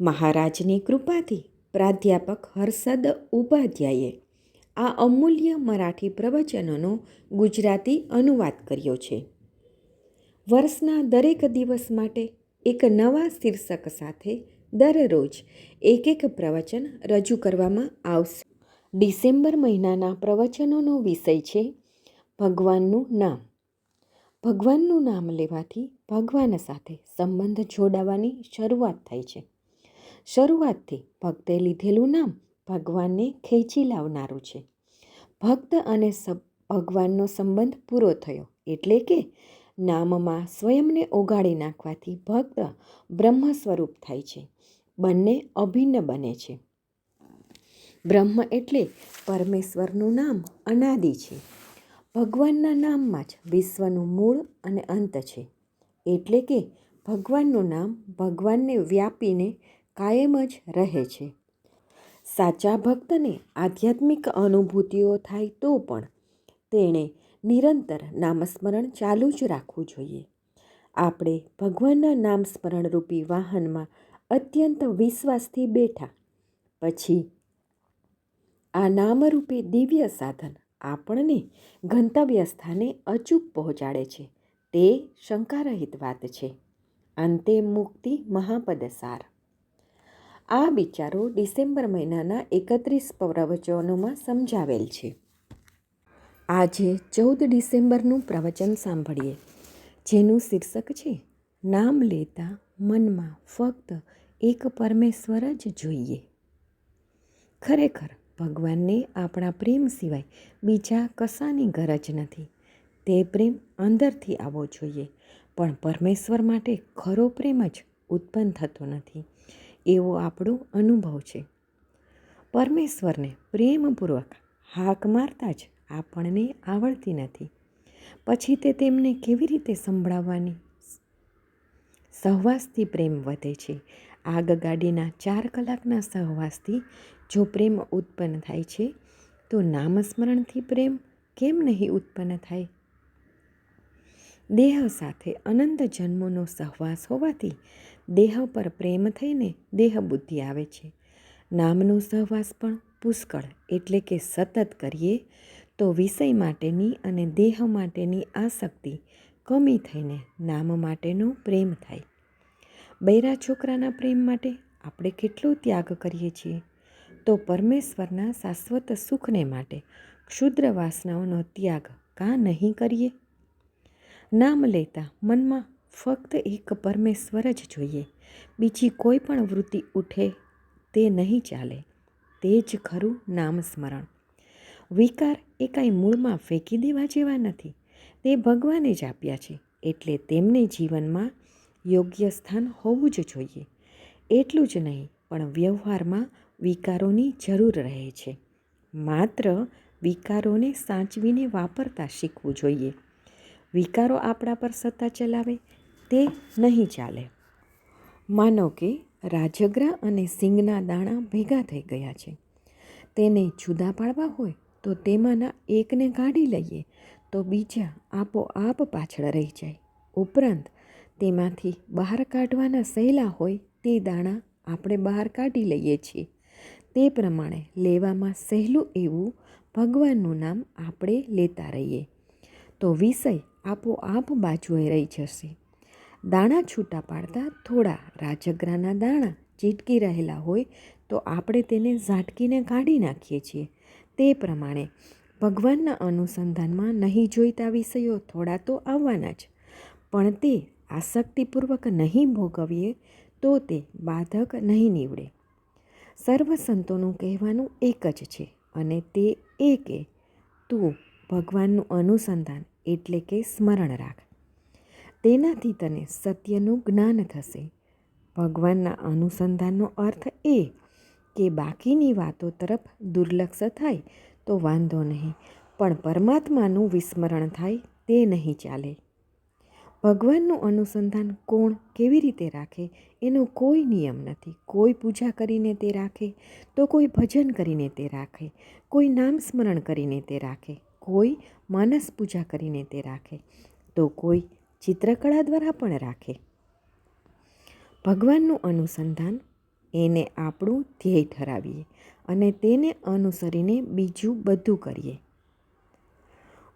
મહારાજની કૃપાથી પ્રાધ્યાપક હર્ષદ ઉપાધ્યાયે આ અમૂલ્ય મરાઠી પ્રવચનોનો ગુજરાતી અનુવાદ કર્યો છે. વર્ષના દરેક દિવસ માટે એક નવા શીર્ષક સાથે દરરોજ એક એક પ્રવચન રજૂ કરવામાં આવશે. ડિસેમ્બર મહિનાના પ્રવચનોનો વિષય છે ભગવાનનું નામ. ભગવાનનું નામ લેવાથી ભગવાન સાથે સંબંધ જોડાવાની શરૂઆત થાય છે. શરૂઆતથી ભક્તે લીધેલું નામ ભગવાનને ખેંચી લાવનારું છે. ભક્ત અને ભગવાનનો સંબંધ પૂરો થયો એટલે કે નામમાં સ્વયંને ઓગાળી નાખવાથી ભક્ત બ્રહ્મ સ્વરૂપ થાય છે. બંને અભિન્ન બને છે. બ્રહ્મ એટલે પરમેશ્વરનું નામ અનાદિ છે. ભગવાનના નામમાં જ વિશ્વનું મૂળ અને અંત છે. એટલે કે ભગવાનનું નામ ભગવાનને વ્યાપીને કાયમ જ રહે છે. સાચા ભક્તને આધ્યાત્મિક અનુભૂતિઓ થાય તો પણ તેણે નિરંતર નામસ્મરણ ચાલુ જ રાખવું જોઈએ. આપણે ભગવાનના નામ સ્મરણરૂપી વાહનમાં અત્યંત વિશ્વાસથી બેઠા, પછી આ નામરૂપે દિવ્ય સાધન આપણને ગંતવ્ય સ્થાને અચૂક પહોંચાડે છે, તે શંકારહિત વાત છે. અંતે મુક્તિ મહાપદ સાર આ વિચારો ડિસેમ્બર મહિનાના એકત્રીસ પ્રવચનોમાં સમજાવેલ છે. આજે ચૌદ ડિસેમ્બરનું પ્રવચન સાંભળીએ. જેનું શીર્ષક છે, નામ લેતા મનમાં ફક્ત એક પરમેશ્વર જ જોઈએ. ખરેખર, ભગવાનને આપણા પ્રેમ સિવાય બીજા કશાની ગરજ નથી. તે પ્રેમ અંદરથી આવવો જોઈએ. પણ પરમેશ્વર માટે ખરો પ્રેમ જ ઉત્પન્ન થતો નથી. એવો આપણો અનુભવ છે. પરમેશ્વરને પ્રેમપૂર્વક હાક મારતા જ આપણને આવડતી નથી. પછી તે તેમને કેવી રીતે સંભળાવવાની? સહવાસથી પ્રેમ વધે છે. આગગાડીના ચાર કલાકના સહવાસથી જો પ્રેમ ઉત્પન્ન થાય છે, તો નામસ્મરણથી પ્રેમ કેમ નહીં ઉત્પન્ન થાય? દેહ સાથે અનંત જન્મોનો સહવાસ હોવાથી દેહ પર પ્રેમ થઈને દેહ બુદ્ધિ આવે છે. નામનો સહવાસ પણ પુષ્કળ એટલે કે સતત કરીએ તો વિષય માટેની અને દેહ માટેની આસક્તિ કમી થઈને નામ માટેનો પ્રેમ થાય. બૈરા છોકરાના પ્રેમ માટે આપણે કેટલો ત્યાગ કરીએ છીએ? તો પરમેશ્વરના શાશ્વત સુખને માટે ક્ષુદ્ર વાસનાઓનો ત્યાગ કાં નહીં કરીએ? નામ લેતા મનમાં ફક્ત એક પરમેશ્વર જ જોઈએ. બીજી કોઈ પણ વૃત્તિ ઉઠે તે નહીં ચાલે. તે જ ખરું નામ સ્મરણ. વિકાર એ કાંઈ મૂળમાં ફેંકી દેવા જેવા નથી. તે ભગવાને જ આપ્યા છે. એટલે તેમને જીવનમાં યોગ્ય સ્થાન હોવું જ જોઈએ. એટલું જ નહીં, પણ વ્યવહારમાં વિકારોની જરૂર રહે છે. માત્ર વિકારોને સાચવીને વાપરતા શીખવું જોઈએ. વિકારો આપણા પર સત્તા ચલાવે, તે નહીં ચાલે. માનો કે રાજગરા અને સિંગના દાણા ભેગા થઈ ગયા છે. તેને જુદા પાડવા હોય તો તેમાંના એકને કાઢી લઈએ, તો બીજા આપોઆપ પાછળ રહી જાય. ઉપરાંત, તેમાંથી બહાર કાઢવાના સહેલા હોય તે દાણા આપણે બહાર કાઢી લઈએ છીએ. તે પ્રમાણે લેવામાં સહેલું એવું ભગવાનનું નામ આપણે લેતા રહીએ. તો વિષય આપોઆપ બાજુએ રહી જશે. દાણા છૂટા પાડતા થોડા રાજગરાના દાણા ચીટકી રહેલા હોય તો આપણે તેને ઝાટકીને કાઢી નાખીએ છીએ. તે પ્રમાણે ભગવાનના અનુસંધાનમાં નહીં જોઈતા વિષયો થોડા તો આવવાના જ. પણ તે આસક્તિપૂર્વક નહીં ભોગવીએ તો તે બાધક નહીં નીવડે. સર્વ સંતોનું કહેવાનું એક જ છે અને તે એ કે તું ભગવાનનું અનુસંધાન એટલે કે સ્મરણ રાખ. તેનાથી તને સત્યનું જ્ઞાન થશે. ભગવાનના અનુસંધાનનો અર્થ એ કે બાકીની વાતો તરફ દુર્લક્ષ થાય તો વાંધો નહીં, પણ પરમાત્માનું વિસ્મરણ થાય તે નહીં ચાલે. ભગવાનનું અનુસંધાન કોણ કેવી રીતે રાખે એનો કોઈ નિયમ નથી. કોઈ પૂજા કરીને તે રાખે તો કોઈ ભજન કરીને તે રાખે. કોઈ નામ સ્મરણ કરીને તે રાખે. કોઈ માનસ પૂજા કરીને તે રાખે, તો કોઈ ચિત્રકળા દ્વારા પણ રાખે. ભગવાનનું અનુસંધાન એને આપણું ધ્યેય ઠરાવીએ અને તેને અનુસરીને બીજું બધું કરીએ.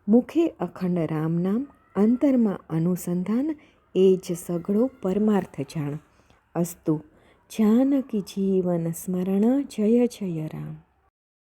મુખે અખંડ રામ નામ, અંતરમાં અનુસંધાન, એ જ સઘળો પરમાર્થ જાણ. અસ્તુ, જાનકી જીવન સ્મરણ, જય જય રામ.